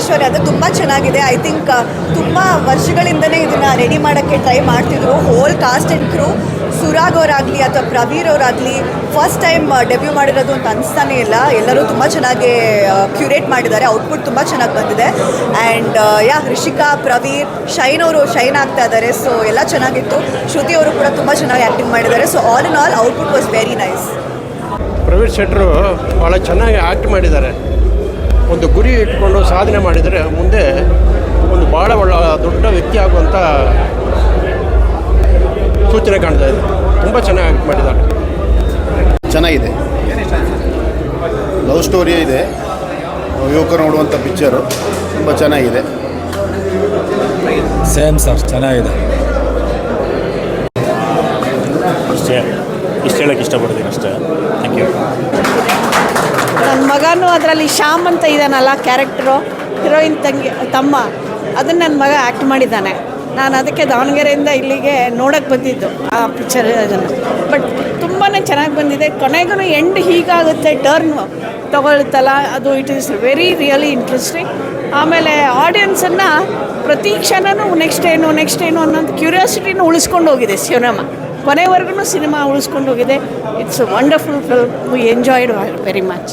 ಐಶ್ವರ್ಯ ಅದು ತುಂಬ ಚೆನ್ನಾಗಿದೆ. ಐ ಥಿಂಕ್ ತುಂಬ ವರ್ಷಗಳಿಂದನೇ ಇದನ್ನು ರೆಡಿ ಮಾಡೋಕ್ಕೆ ಟ್ರೈ ಮಾಡ್ತಿದ್ರು. Whole cast and crew Surag ಅವರಾಗಲಿ ಅಥವಾ ಪ್ರವೀರ್ ಅವರಾಗಲಿ ಫಸ್ಟ್ ಟೈಮ್ ಡೆಬ್ಯೂ ಮಾಡಿರೋದು ಅಂತ ಅನಿಸ್ತಾನೆ ಇಲ್ಲ. ಎಲ್ಲರೂ ತುಂಬ ಚೆನ್ನಾಗಿ ಕ್ಯೂರೇಟ್ ಮಾಡಿದ್ದಾರೆ. ಔಟ್ಪುಟ್ ತುಂಬ ಚೆನ್ನಾಗಿ ಬಂದಿದೆ. And yeah Rishika Praveer shine ಅವರು ಶೈನ್ ಆಗ್ತಾ ಇದ್ದಾರೆ. ಸೊ ಎಲ್ಲ ಚೆನ್ನಾಗಿತ್ತು. ಶ್ರುತಿ ಅವರು ಕೂಡ ತುಂಬ ಚೆನ್ನಾಗಿ ಆ್ಯಕ್ಟಿಂಗ್ ಮಾಡಿದ್ದಾರೆ. So all in all output was very nice Praveer ಶೆಟ್ರು ಭಾಳ ಚೆನ್ನಾಗಿ ಆ್ಯಕ್ಟ್ ಮಾಡಿದ್ದಾರೆ. ಒಂದು ಗುರಿ ಇಟ್ಕೊಂಡು ಸಾಧನೆ ಮಾಡಿದರೆ ಮುಂದೆ ಒಂದು ಭಾಳ ಒಳ್ಳೆ ದೊಡ್ಡ ವ್ಯಕ್ತಿ ಆಗುವಂಥ ಸೂಚನೆ ಕಾಣ್ತಾ ಇದೆ. ತುಂಬ ಚೆನ್ನಾಗಿ ಮಾಡಿದ್ದಾರೆ. ಚೆನ್ನಾಗಿದೆ. ಲವ್ ಸ್ಟೋರಿ ಇದೆ. ಯುವಕರು ನೋಡುವಂಥ ಪಿಕ್ಚರು ತುಂಬ ಚೆನ್ನಾಗಿದೆ. ಸೇಮ್ ಸರ್ ಚೆನ್ನಾಗಿದೆ. ಅಷ್ಟೇ ಇಷ್ಟು ಹೇಳೋಕ್ಕೆ ಇಷ್ಟಪಡ್ತೀನಿ ಅಷ್ಟೇ. ಥ್ಯಾಂಕ್ ಯು ಮಗನೂ ಅದರಲ್ಲಿ ಶ್ಯಾಮ್ ಅಂತ ಇದ್ದಾನಲ್ಲ ಕ್ಯಾರೆಕ್ಟ್ರು, ಹೀರೋಯಿನ್ ತಂಗಿ, ತಮ್ಮ. ಅದನ್ನು ನನ್ನ ಮಗ ಆ್ಯಕ್ಟ್ ಮಾಡಿದ್ದಾನೆ. ನಾನು ಅದಕ್ಕೆ ದಾವಣಗೆರೆಯಿಂದ ಇಲ್ಲಿಗೆ ನೋಡೋಕ್ಕೆ ಬಂದಿದ್ದು ಆ ಪಿಕ್ಚರ್ ಅದನ್ನು ಬಟ್ ತುಂಬಾ ಚೆನ್ನಾಗಿ ಬಂದಿದೆ. ಕೊನೆಗೂ ಎಂಡ್ ಹೀಗಾಗುತ್ತೆ ಟರ್ನ್ ತಗೊಳ್ತಲ್ಲ ಅದು it is very really interesting ಆಮೇಲೆ ಆಡಿಯನ್ಸನ್ನು ಪ್ರತಿ ಕ್ಷಣನೂ ನೆಕ್ಸ್ಟ್ ಏನು ನೆಕ್ಸ್ಟ್ ಏನು ಅನ್ನೋದು ಕ್ಯೂರಿಯಾಸಿಟಿನೂ ಉಳಿಸ್ಕೊಂಡು ಹೋಗಿದೆ ಸಿನಿಮಾ ಕೊನೆವರೆಗೂ ಸಿನಿಮಾ ಉಳಿಸ್ಕೊಂಡು ಹೋಗಿದೆ. It's wonderful film we enjoyed very much